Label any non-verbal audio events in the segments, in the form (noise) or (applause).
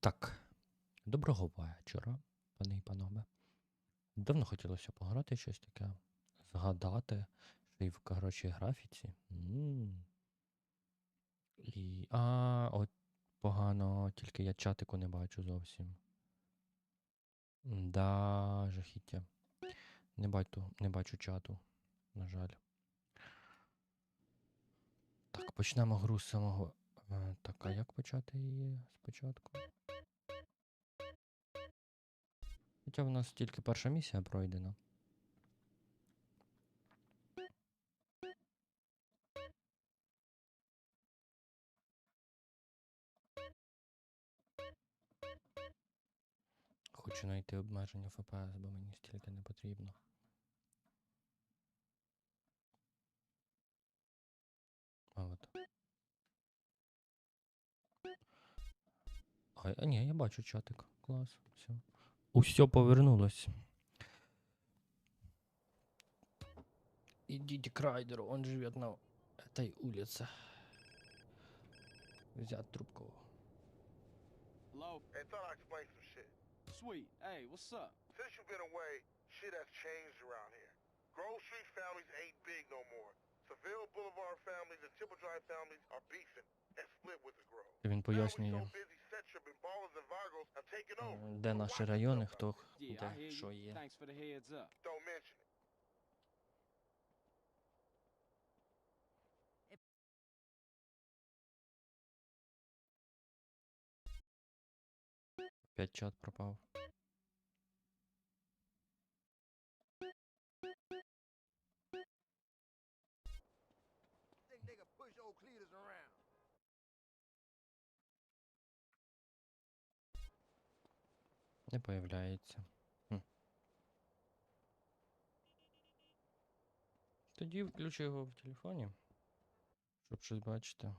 так, доброго вечора, пани і панове. Давно хотілося пограти щось таке, згадати, що і в коротшій графіці. М. І. А, от погано, тільки я чатику не бачу зовсім. Да, жахіття. Не бачу, не бачу чату, на жаль. Так, почнемо гру з самого. Так, а як почати її спочатку? Хоча в нас тільки перша місія пройдена. Хочу знайти обмеження FPS, бо мені стільки не потрібно. А от. А, а ні, я бачу чатик. Клас. Все. Усьо повернулось. Идите к Райдеру, он живет на этой улице. Взять трубку. Hello? Hey, thought I'd explain some shit. Sweet. Hey, what's up? Since you've been away, shit has changed around here. Grove Street families ain't big no more. Seville Boulevard families and Triple Drive families are beefing and split with the Grove. Він пояснює, so busy, Setchup and Ballers and Vagos have taken over. е, де наші райони, хто де що є. Thanks for the heads up. there. Don't mention it. Опять чат пропав. Не появляється. Хм. Тоді включу його в телефоні, щоб щось бачити.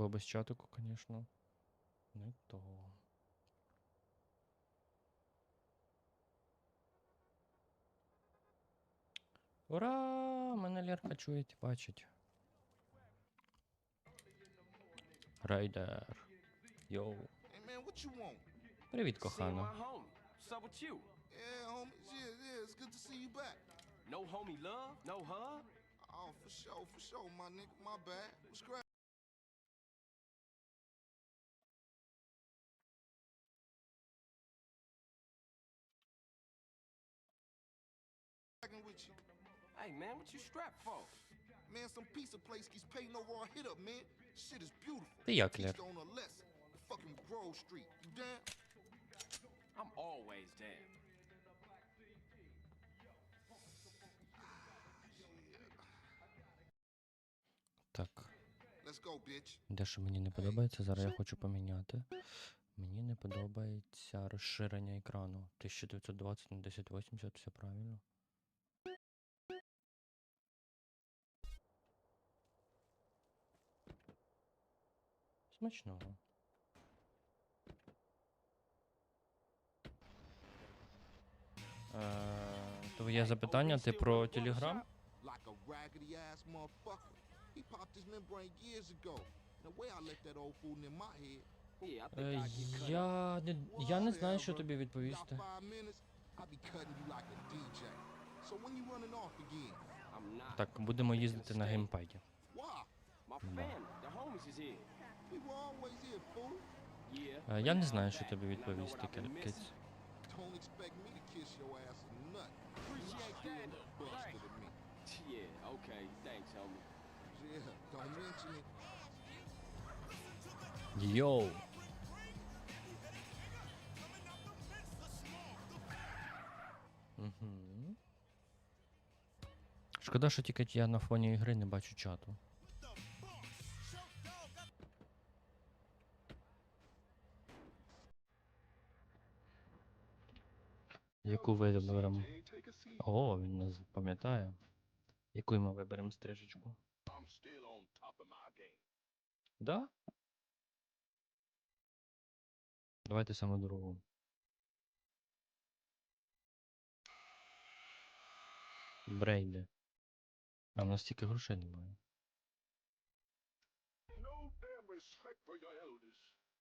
Бо без чатику, звісно, не то. Ура! Мене Лерка чує, бачить. Райдер. Йоу. Привіт, Seeing кохана. my homie. What's up with you? Yeah. Yeah, yeah. It's good to see you back. No homie love? No hug? Oh, for sure, for sure, my nigga. My bad. What's cracking Hey, man, what you strapped for? Man, some pizza place keeps paying no raw hit up, man. Shit is beautiful. Як, on a lesson. Fucking Grove Street. You down? I'm always down. Так. Де що мені не подобається, зараз я хочу поміняти. Мені не подобається розширення екрану. 1920 на 1080, все правильно. Смачного. Е, Твоє запитання, ти про Телеграм? Е. Я не, я не знаю, що тобі відповісти. Так, будемо їздити на геймпаді. Why? Е, Я не знаю, що тобі відповісти, it. Йоу. Угу. Шкода, що тільки я на фоні ігри не бачу чату. Яку виберемо? О, він нас пам'ятає. Яку ми виберемо стрижечку? Да? Давайте саме другу. Брейди. А в нас стільки грошей немає.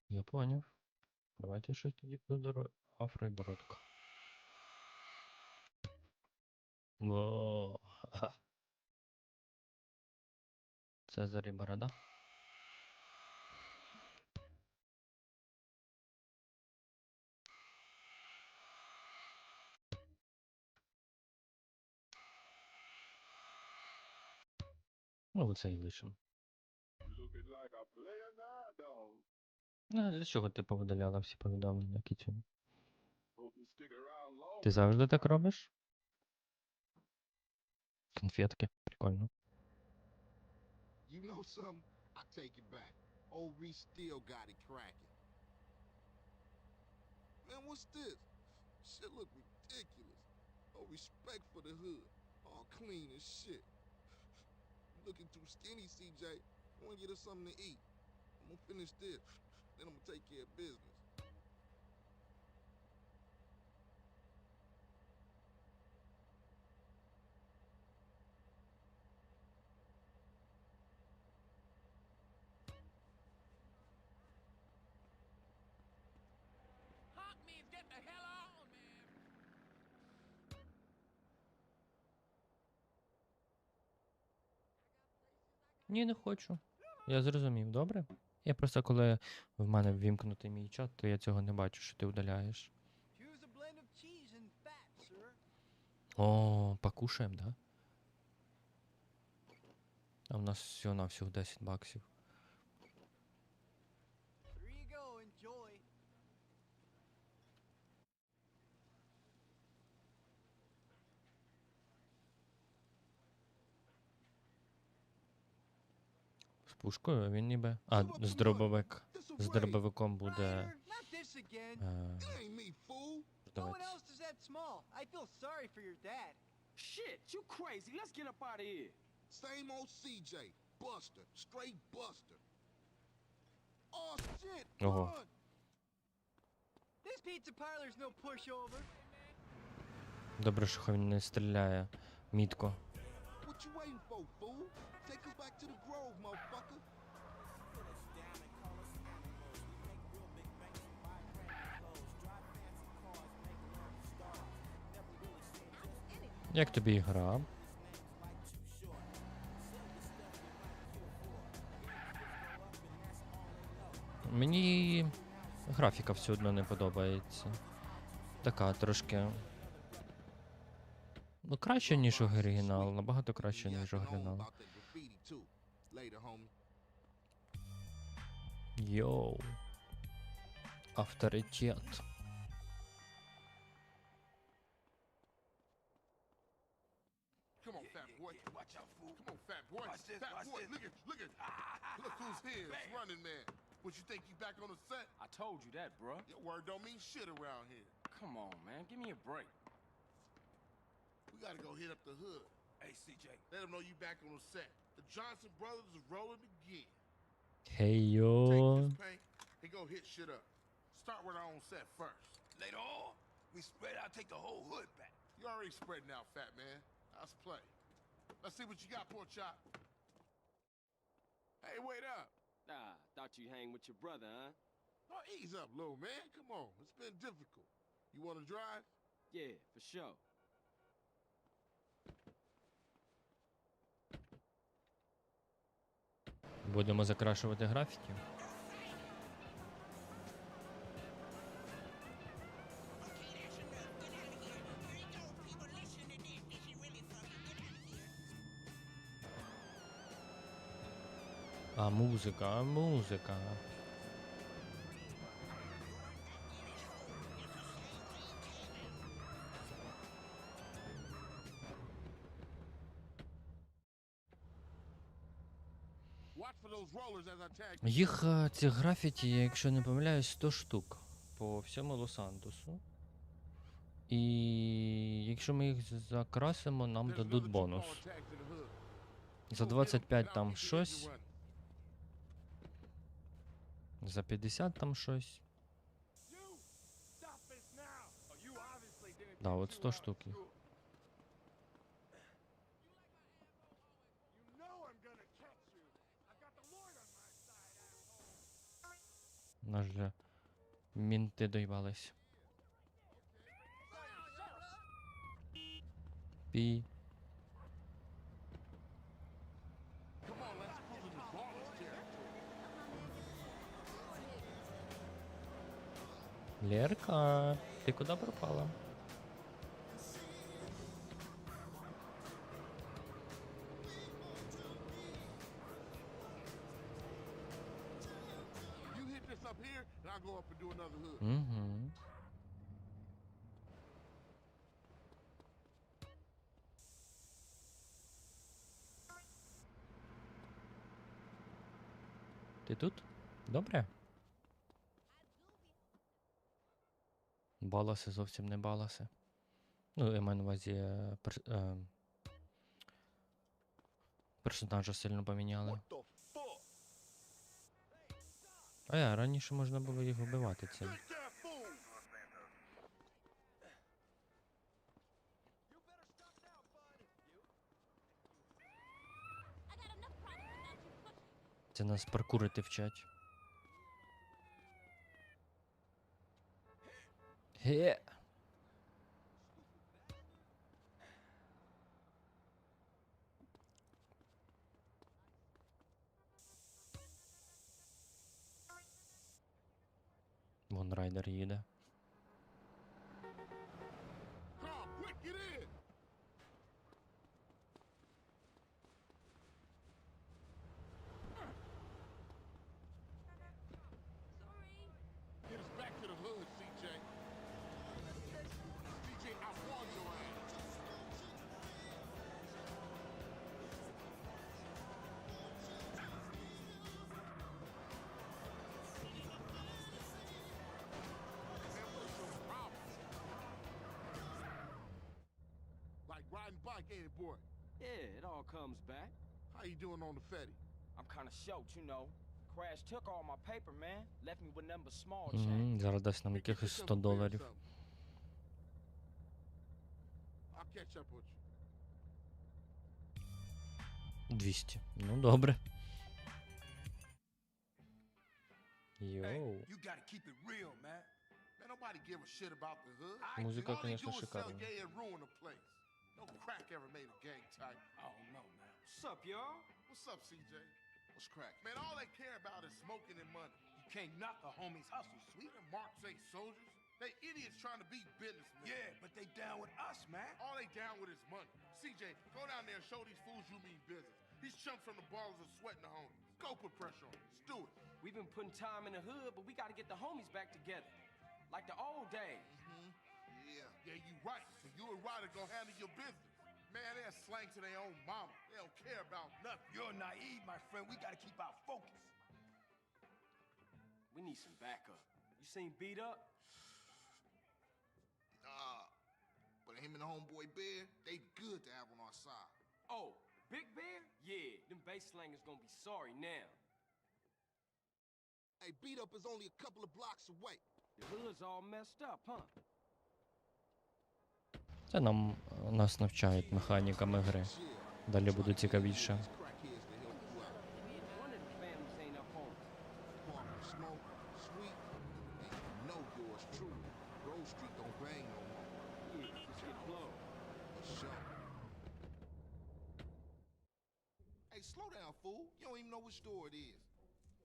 Я поняв. Давайте щось тоді подоро... Афро і бородка. Во. ха. (laughs) Цезарь і борода. Ну, оце і лишимо. Для чого ти повидаляла всі повідомлення, Кітю? Ти завжди так робиш? Конфетки, прикольно. You know something? I take it back. Old Reese still got it cracking. Man, what's this? Shit look ridiculous. No respect for the hood. All clean as shit. Looking too skinny, CJ. I wanna get us something to eat. I'm gonna finish this. Then I'm gonna take care of business. Ні, не хочу. Я зрозумів, добре? Я просто коли в мене ввімкнутий мій чат, то я цього не бачу, що ти удаляєш. О, покушаємо, да? А в нас всього на всього 10 баксів. Here you go, enjoy. З пушкою він ніби. А, з дробовик. З дробовиком буде Ryder, not this again. е, It ain't me, fool. No one продавець. else is that small. I feel sorry for your dad. Shit, you crazy. Let's get up out of here. Same old CJ. Buster. Straight Buster. Oh, shit. Ого. run. This pizza parlor's no pushover. Добре, що хай він не стріляє мітко. What you waiting for, fool? Take us back to the grove, motherfucker. Як тобі гра? Мені графіка все одно не подобається. Така трошки. Ну, краще, ніж оригінал, набагато краще, ніж оригінал. Йоу. Авторитет. fat boy. Watch this, fat watch boy. This. Look at, look at. (laughs) Look who's here. It's running man. What you think you back on the set? I told you that, bro. Your word don't mean shit around here. Come on, man. Give me a break. We gotta go hit up the hood. Hey, CJ. Let them know you back on the set. The Johnson brothers is rolling again. Hey, yo. Take this paint and go hit shit up. Start with our own set first. Later on, we spread out, take the whole hood back. You already spreading out, fat man. That's play. Let's see what you got, poor chop. Hey, wait up. Nah, thought you hang with your brother, huh? Oh, ease up, little man. Come on. It's been difficult. You want to drive? Yeah, for sure. Будемо закрашувати графіті. А музика, а музика. Їх е, цих графіті, якщо не помиляюсь, 100 штук по всьому Лос-Антосу. І якщо ми їх закрасимо, нам дадуть бонус. За Go get 25 там щось. За 50 там щось. Да, от 100 штуки. Нас же мінти доїбались. Пі. Лерка, ты куда пропала? Угу. Ты тут? Добре? Баласи зовсім не баласи. Ну, я маю на увазі е, пер, е, персонажа сильно поміняли. А я раніше можна було їх вбивати цим. Це нас паркурити вчать. Ге. Вон райдер їде. Bike, ain't it, boy? Yeah, it all comes back. How you doing on the Fetty? I'm kind of short, you know. Crash took all my paper, man. Left me with but small change. Мгм, Зараз дасть нам якихось yourself 100 a beer or доларів. I'll catch up with you. 200. Ну добре. Йоу. Музика, конечно, do No crack ever made a gang type. I don't know, man. What's up, y'all? What's up, CJ? What's crack? Man, all they care about is smoking and money. You can't knock the homies hustle, sweet. And marks ain't soldiers. They idiots trying to be businessmen. Yeah, but they down with us, man. All they down with is money. CJ, go down there and show these fools you mean business. These chumps from the bars are sweating the homies. Go put pressure on them. Do it. We've been putting time in the hood, but we gotta get the homies back together. Like the old days. Mm -hmm. Yeah. Yeah, you right. And you and Ryder gonna handle your business. Man, they're slang to their own mama. They don't care about nothing. You're naive, my friend. We gotta keep our focus. We need some backup. You seen beat up? (sighs) Nah. But him and the homeboy Bear, they good to have on our side. Oh, Big Bear? Yeah, them bass slangers gonna be sorry now. Hey, beat up is only a couple of blocks away. The hood's all messed up, huh? Це нам е, нас навчають механіками гри. Далі буде цікавіше. Hey, slow down, fool. You don't even know which door it is.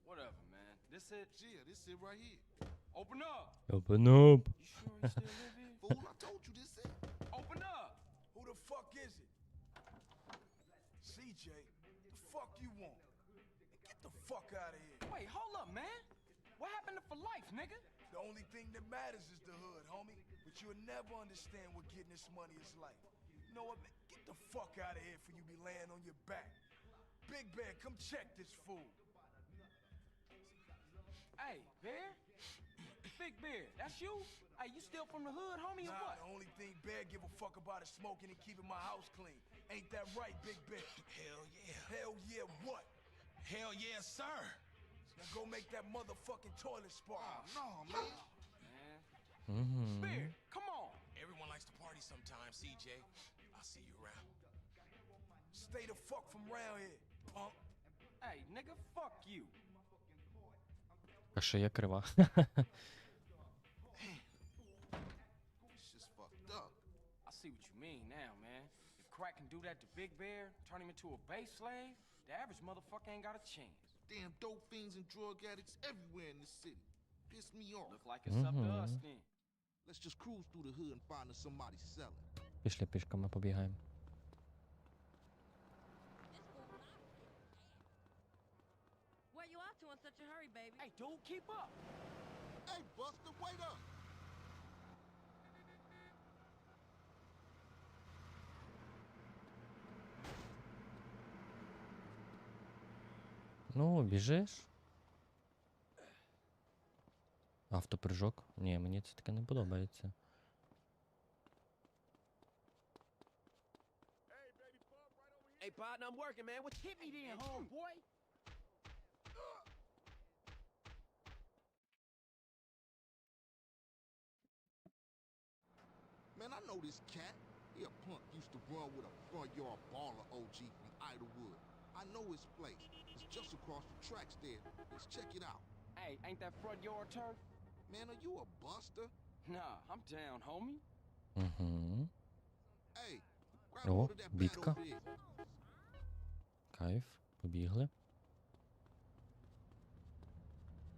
Whatever, man. This it? Yeah, this it right here. Open up! Open up. You sure you still live here? Fool, I told you this it. Open up! Who the fuck is it? CJ, the fuck you want? Get the fuck out of here. Wait, hold up, man. What happened to for life, nigga? The only thing that matters is the hood, homie. But you'll never understand what getting this money is like. You know what, man? Get the fuck out of here for you be laying on your back. Big Bear, come check this fool. Hey, Bear? Big Beard, that's you? Hey, you still from the hood, homie, or Nah, what? the only thing Bear give a fuck about is smoking and keeping my house clean. Ain't that right, Big Bear? Hell yeah. Hell yeah, what? Hell yeah, sir. Now go make that motherfucking toilet spark. No, man. Man. Угу. Beard, come on. Everyone likes to party sometimes, CJ. I'll see you around. Stay the fuck from round here, punk. Hey, nigga, fuck you. А що я крива? (laughs) that to Big Bear, turn him into a base slave, the average motherfucker ain't got a chance. Damn dope fiends and drug addicts everywhere in the city. Piss me off. Look like it's mm -hmm. up to us then. Let's just cruise through the hood and find us somebody selling. Vyšli pěškama, poběhajem. Where you off to in such a hurry, baby? Hey, dude, keep up! Hey, Buster, wait up! Ну, біжиш. Автопрыжок? Ні, мені це таке не подобається. Hey, partner, I'm working, man. What hit me then, homeboy? Man, I know this cat. He a punk used to run with a front yard baller OG from Idlewood. I know his place. It's just across the tracks there. Let's check it out. Hey, ain't that front yard turf? Man, are you a buster? Nah, I'm down, homie. Угу. Hey, grab О, hold of that bat битка. over there. Кайф. Побігли.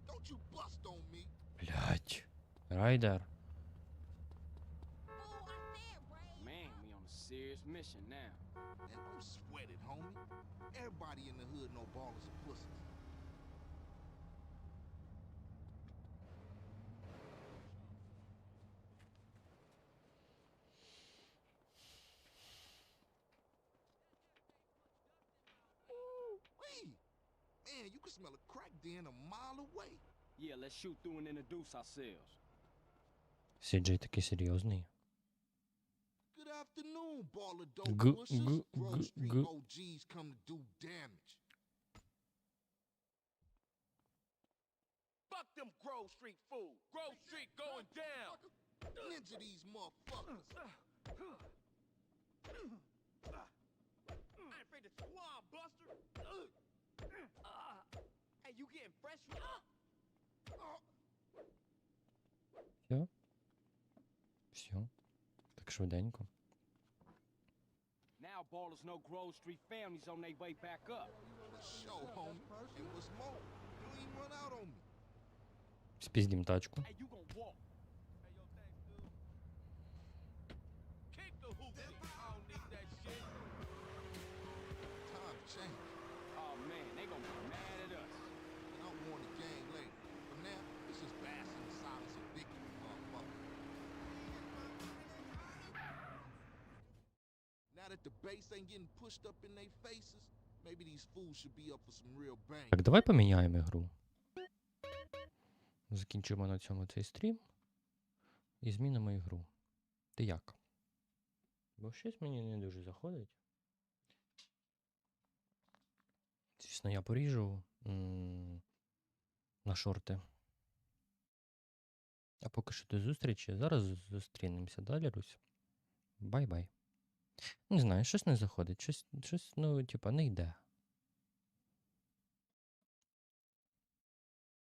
Don't you bust on me. Блять. Райдер. Fool, I said, Ray. Man, we on a serious mission now. And don't sweat it, homie. Everybody in the hood know ballers are pussies. Ooh-wee. Man, you can smell a crack den a mile away. Yeah, let's shoot through and introduce ourselves. Сіджей такий серйозний. Good afternoon, baller dope Gu- pushers. gu- Grove gu- Street gu- OGs come to do damage. Fuck them Grove Street fools. Grove Street going down. Ninja these motherfuckers. I ain't afraid to squab, Buster. Hey, you getting fresh? Все. Все. Так швиденько. Ballers know Grove Street families on their way back up. For sure, homie. It was more, you ain't run out on me. Спиздим тачку. Hey, you gonna walk. That the base ain't getting pushed up in their faces, maybe these fools should be up for some real bang. Так, давай поміняємо ігру. Закінчимо на цьому цей стрім. І змінимо ігру. Ти як? Бо щось мені не дуже заходить. Звісно, я поріжу на шорти. А поки що до зустрічі. Зараз зустрінемося далі, Русь. Бай-бай. Не знаю, щось не заходить. Щось, щось ну, типа, не йде.